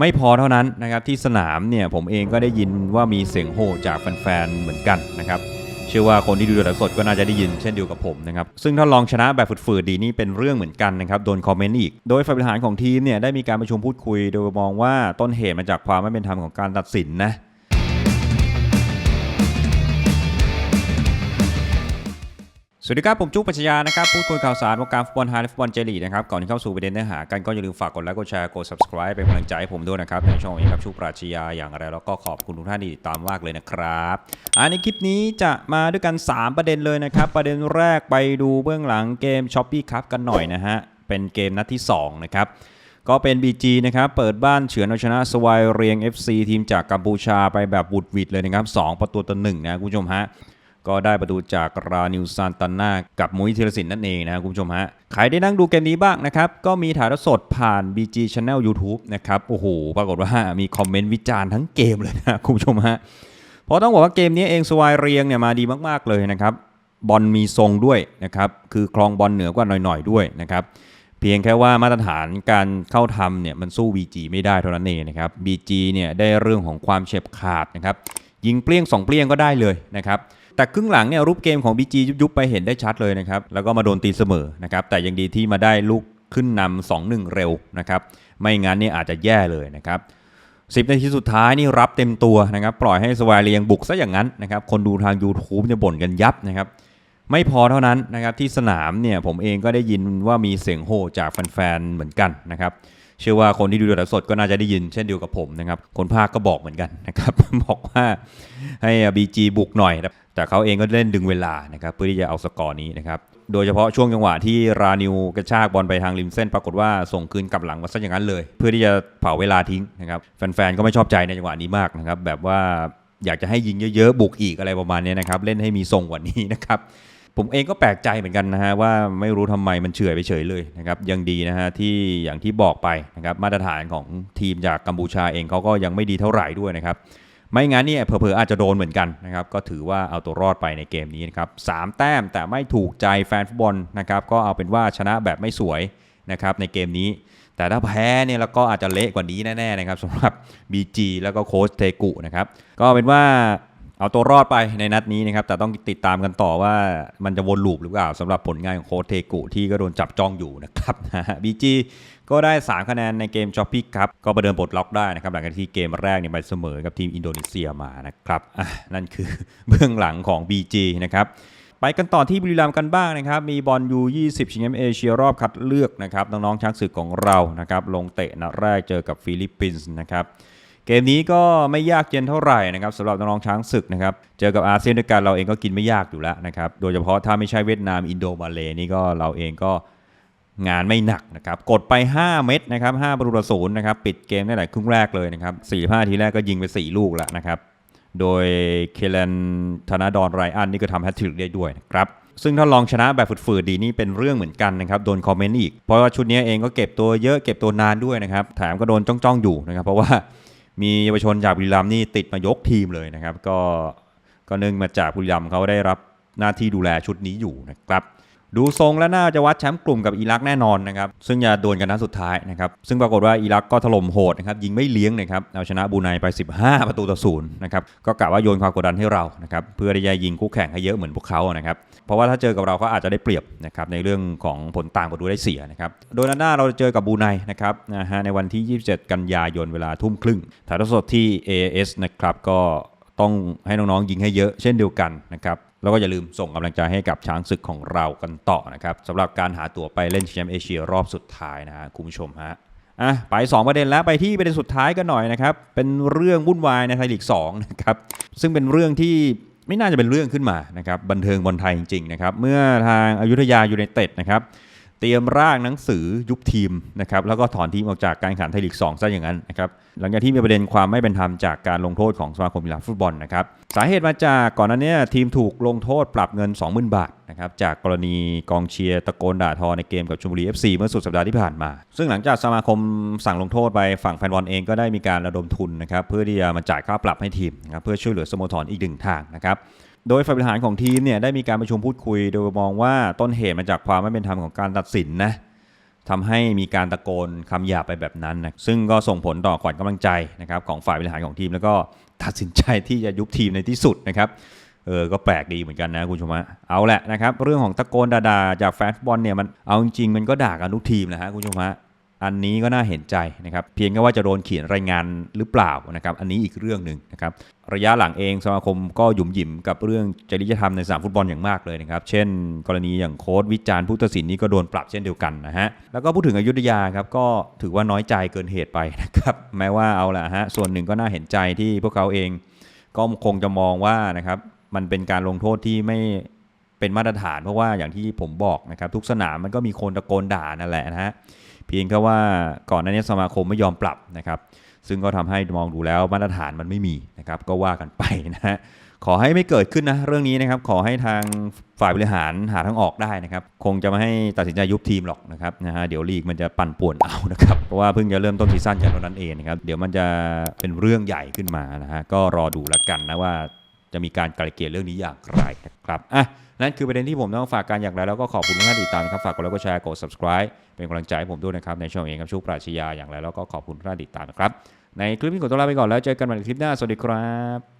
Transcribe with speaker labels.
Speaker 1: ไม่พอเท่านั้นนะครับที่สนามเนี่ยผมเองก็ได้ยินว่ามีเสียงโห่จากแฟนๆเหมือนกันนะครับเชื่อว่าคนที่ดูถ่ายสดก็น่าจะได้ยินเช่นเดียวกับผมนะครับซึ่งถ้าลองชนะแบบฝืดๆดีนี่เป็นเรื่องเหมือนกันนะครับโดนคอมเมนต์อีก โดยฝ่ายบริหารของทีมเนี่ยได้มีการประชุมพูดคุย โดยมองว่าต้นเหตุมาจากความไม่เป็นธรรมของการตัดสินนะ สวัสดีครับ ผมจุ๊กปัชญานะครับพูดคุยข่าวสารวงการฟุตบอลไทยและฟุตบอลเจลีนะครับ ก่อนที่เข้าสู่ประเด็นเนื้อหากันก็อย่าลืมฝากกดไลค์กดแชร์กด subscribe เป็นกำลังใจให้ผมด้วยนะครับ ในช่องนี้ครับชุกปราชญาอย่างไรแล้วก็ขอบคุณทุกท่านที่ติดตามมากเลยนะครับอันในคลิปนี้จะมาด้วยกัน 3 ประเด็นเลยนะครับ ประเด็นแรกไปดูเบื้องหลังเกม s h o p ปี้ครับกันหน่อยนะฮะเป็นเกมนัดที่2นะครับก็เป็น BG นะครับ เปิดบ้านเฉือนเอาชนะสวายเรียง FC ทีมจากกัมพูชาไปแบบบุดหวิดเลยนะครับ2ประตูต่อหนึ่งนะคุณผู้ชมฮะ ก็ได้ประตูจากรานิวซานตันนากับมุ้ยธีรศิลป์นั่นเองนะครับคุณผู้ชมฮะใครได้นั่งดูเกมนี้บ้างนะครับ ก็มีถ่ายทอดสดผ่าน BG Channel YouTube นะครับ โอ้โห ปรากฏว่ามีคอมเมนต์วิจารณ์ทั้งเกมเลยนะคุณผู้ชมฮะเพราะต้องบอกว่าเกมนี้เองสวายเรียงเนี่ยมาดีมากๆเลยนะครับบอลมีทรงด้วยนะครับคือคลองบอลเหนือกว่าหน่อยๆด้วยนะครับเพียงแค่ว่ามาตรฐานการเข้าทำเนี่ยมันสู้ BG ไม่ได้เท่านั้นเองนะครับ BG เนี่ยได้เรื่องของความเฉียบขาดนะครับยิงเปรี้ยง2เปรี้ยงก็ได้เลยนะครับ แต่ครึ่งหลังเนี่ยรูปเกมของ BG ยุบๆไปเห็นได้ชัดเลยนะครับ แล้วก็มาโดนตีเสมอนะครับ แต่ยังดีที่มาได้ลูกขึ้นนำ2-1เร็วนะครับ ไม่งั้นเนี่ยอาจจะแย่เลยนะครับ10นาทีสุดท้ายนี่รับเต็มตัวนะครับ ปล่อยให้สวายเรียงบุกซะอย่างนั้นนะครับ คนดูทาง YouTube เนี่ยบ่นกันยับนะครับ ไม่พอเท่านั้นนะครับที่สนามเนี่ยผมเองก็ได้ยินว่ามีเสียงโห่จากแฟนๆเหมือนกันนะครับเชื่อว่าคนที่ดูถ่ายสดก็น่าจะได้ยินเช่นเดียวกับผมนะครับ คนภาคก็บอกเหมือนกันนะครับ บอกว่าให้บีจีบุกหน่อย แต่เขาเองก็เล่นดึงเวลานะครับเพื่อที่จะเอาสกอร์นี้นะครับโดยเฉพาะช่วงจังหวะที่รานิวกระชากบอลไปทางริมเส้น ปรากฏว่าส่งคืนกลับหลังมาซะอย่างนั้นเลย เพื่อที่จะเผาเวลาทิ้งนะครับแฟนๆก็ไม่ชอบใจในจังหวะนี้มากนะครับแบบว่าอยากจะให้ยิงเยอะๆบุกอีกอะไรประมาณนี้นะครับเล่นให้มีทรงกว่านี้นะครับผมเองก็แปลกใจเหมือนกันนะฮะว่าไม่รู้ทำไมมันเฉื่อยไปเฉยเลยนะครับยังดีนะฮะที่อย่างที่บอกไปนะครับมาตรฐานของทีมจากกัมพูชาเองเขาก็ยังไม่ดีเท่าไหร่ด้วยนะครับ ไม่งั้นเนี่ยเผลอๆอาจจะโดนเหมือนกันนะครับก็ถือว่าเอาตัวรอดไปในเกมนี้นะครับสามแต้มแต่ไม่ถูกใจแฟนฟุตบอลนะครับก็เอาเป็นว่าชนะแบบไม่สวยนะครับในเกมนี้ แต่ถ้าแพ้เนี่ยแล้วก็อาจจะเละกว่านี้แน่ๆนะครับสำหรับ BG แล้วก็โค้ชเทกุนะครับก็เป็นว่า เอาตัวรอดไปในนัดนี้นะครับ แต่ต้องติดตามกันต่อว่ามันจะวนลูปหรือเปล่าสำหรับผลงานของโค้ชเทกุที่ก็โดนจับจ้องอยู่นะครับบีจีก็ได้ 3 คะแนนในเกมจ็อปปี้ครับ ก็ประเดิมปลดล็อกได้นะครับ หลังจากที่เกมแรกเนี่ยไปเสมอกับทีมอินโดนีเซียมานะครับนั่นคือเบื้องหลังของ BG นะครับไปกันต่อที่บุรีรัมย์กันบ้างนะครับ มีบอลยู20 ชิงแชมป์เอเชียรอบคัดเลือกนะครับ น้องๆช้างศึกของเรานะครับ ลงเตะนัดแรกเจอกับฟิลิปปินส์นะครับ เกมนี้ก็ไม่ยากเย็นเท่าไหร่นะครับสำหรับน้องๆช้างศึกนะครับ เจอกับอาเซียนด้วยกันเราเองก็กินไม่ยากอยู่แล้วนะครับ โดยเฉพาะถ้าไม่ใช่เวียดนามอินโดมาเลนี่ก็เราเองก็งานไม่หนักนะครับ กดไป 5 เม็ดนะครับ5ประตูต่อศูนย์นะครับ ปิดเกมได้หลายครึ่งแรกเลยนะครับ4 5ทีแรกก็ยิงไป 4 ลูกแล้วนะครับ โดยเคเลนธนาดอนไรอันนี่ก็ทำแฮตทริกได้ด้วยนะครับซึ่งถ้าลองชนะแบบฝืดๆดีนี่เป็นเรื่องเหมือนกันนะครับโดนคอมเมนต์อีก เพราะว่าชุดนี้เองก็เก็บตัวเยอะเก็บตัวนานด้วยนะครับแถมก็โดนจ้องๆอยู่นะครับเพราะว่า มีเยาวชนจากบุรีรัมย์นี่ติดมายกทีมเลยนะครับ ก็ก็เนื่องมาจากบุรีรัมย์เขาได้รับหน้าที่ดูแลชุดนี้อยู่นะครับ ดูทรงแล้วน่าจะวัดแชมป์กลุ่มกับอิรักแน่นอนนะครับ ซึ่งจะดวลกันนัดสุดท้ายนะครับ ซึ่งปรากฏว่าอิรักก็ถล่มโหดนะครับยิงไม่เลี้ยงนะครับเอาชนะบูไนไป 15 ประตูต่อศูนย์นะครับก็กะว่าโยนความกดดันให้เรานะครับเพื่อที่จะยิงคู่แข่งให้เยอะเหมือนพวกเขานะครับเพราะว่าถ้าเจอกับเราก็อาจจะได้เปรียบนะครับในเรื่องของผลต่างประตูได้เสียนะครับโดยนัดหน้าเราจะเจอกับบูไนนะครับนะฮะในวันที่ 27 กันยายนเวลาทุ่มครึ่งถ่ายทอดสดที่ AS นะครับก็ต้องให้น้องๆยิงให้เยอะเช่นเดียวกันนะครับ แล้วก็อย่าลืมส่งกำลังใจให้กับช้างศึกของเรากันต่อนะครับสำหรับการหาตั๋วไปเล่นแชมป์เอเชียรอบสุดท้ายนะฮะคุณผู้ชมฮะอะไป 2 ประเด็นแล้วไปที่ประเด็นสุดท้ายกันหน่อยนะครับเป็นเรื่องวุ่นวายในไทยลีก2นะครับซึ่งเป็นเรื่องที่ไม่น่าจะเป็นเรื่องขึ้นมานะครับบันเทิงบอลไทยจริงๆนะครับเมื่อทางอายุทยายูไนเต็ดนะครับ เตรียมร่างหนังสือยุบทีมนะครับแล้วก็ถอนทีมออกจากการแข่งขันไทยลีก2ซะอย่างนั้นนะครับหลังจากที่มีประเด็นความไม่เป็นธรรมจากการลงโทษของสมาคมกีฬาฟุตบอลนะครับสาเหตุมาจากก่อนหน้านี้ทีมถูกลงโทษปรับเงิน 20,000 บาทนะครับจากกรณีกองเชียร์ตะโกนด่าทอในเกมกับชลบุรี FC เมื่อสุดสัปดาห์ที่ผ่านมา ซึ่งหลังจากสมาคมสั่งลงโทษไปฝั่งแฟนบอลเองก็ได้มีการระดมทุนนะครับเพื่อที่จะมาจ่ายค่าปรับให้ทีมนะครับเพื่อช่วยเหลือสโมสรอีกหนึ่งทางนะครับ โดยฝ่ายบริหารของทีมเนี่ยได้มีการประชุมพูดคุย โดยมองว่าต้นเหตุมาจากความไม่เป็นธรรมของการตัดสินนะทำให้มีการตะโกนคำหยาบไปแบบนั้นนะซึ่งก็ส่งผลต่อขวัญกำลังใจนะครับของฝ่ายบริหารของทีม แล้วก็ตัดสินใจที่จะยุบทีมในที่สุดนะครับเออ ก็แปลกดีเหมือนกันนะคุณผู้ชมฮะเอาแหละนะครับ เรื่องของตะโกนด่าๆจากแฟนบอลเนี่ยมันเอาจริงๆมันก็ด่ากันทุกทีมนะฮะคุณผู้ชมฮะ อันนี้ก็น่าเห็นใจนะครับ เพียงแค่ว่าจะโดนเขียนรายงานหรือเปล่านะครับ อันนี้อีกเรื่องหนึ่งนะครับ ระยะหลังเองสมาคมก็หยุมหยิมกับเรื่องจริยธรรมในสนามฟุตบอลอย่างมากเลยนะครับ เช่น กรณีอย่างโค้ดวิจารณ์ผู้ตัดสินนี่ก็โดนปรับเช่นเดียวกันนะฮะ แล้วก็พูดถึงอยุธยาครับก็ถือว่าน้อยใจเกินเหตุไปนะครับ แม้ว่าเอาละฮะ ส่วนหนึ่งก็น่าเห็นใจที่พวกเขาเองก็คงจะมองว่านะครับ มันเป็นการลงโทษที่ไม่เป็นมาตรฐาน เพราะว่าอย่างที่ผมบอกนะครับ ทุกสนามมันก็มีคนตะโกนด่านั่นแหละนะฮะ เพียงแค่ว่าก่อนหน้านี้สมาคมไม่ยอมปรับนะครับ ซึ่งก็ทำให้มองดูแล้วมาตรฐานมันไม่มีนะครับ ก็ว่ากันไปนะฮะขอให้ไม่เกิดขึ้นนะเรื่องนี้นะครับ ขอให้ทางฝ่ายบริหารหาทางออกได้นะครับ คงจะไม่ให้ตัดสินใจยุบทีมหรอกนะครับนะฮะเดี๋ยวลีกมันจะปั่นป่วนเอานะครับเพราะว่าเพิ่งจะเริ่มต้นซีซั่นกันเท่างนั้นเองนะครับเดี๋ยวมันจะเป็นเรื่องใหญ่ขึ้นมานะฮะก็รอดูแล้วกันนะว่า จะมีการไกลเกลี่ยเรื่องนี้อย่างไรนะครับอะนั่นคือประเด็นที่ผมต้องฝากการอย่างไรแล้วก็ขอบคุณทุกท่านติดตามครับฝากกดไลค์กดแชร์กด subscribe เป็นกำลังใจให้ผมด้วยนะครับในช่องเองครับชูปราชญาอย่างไรแล้วก็ขอบคุณทุกท่านติดตามนะครับในคลิปนี้ขอตัวลาไปก่อนแล้วเจอกันใหม่ในคลิปหน้าสวัสดีครับ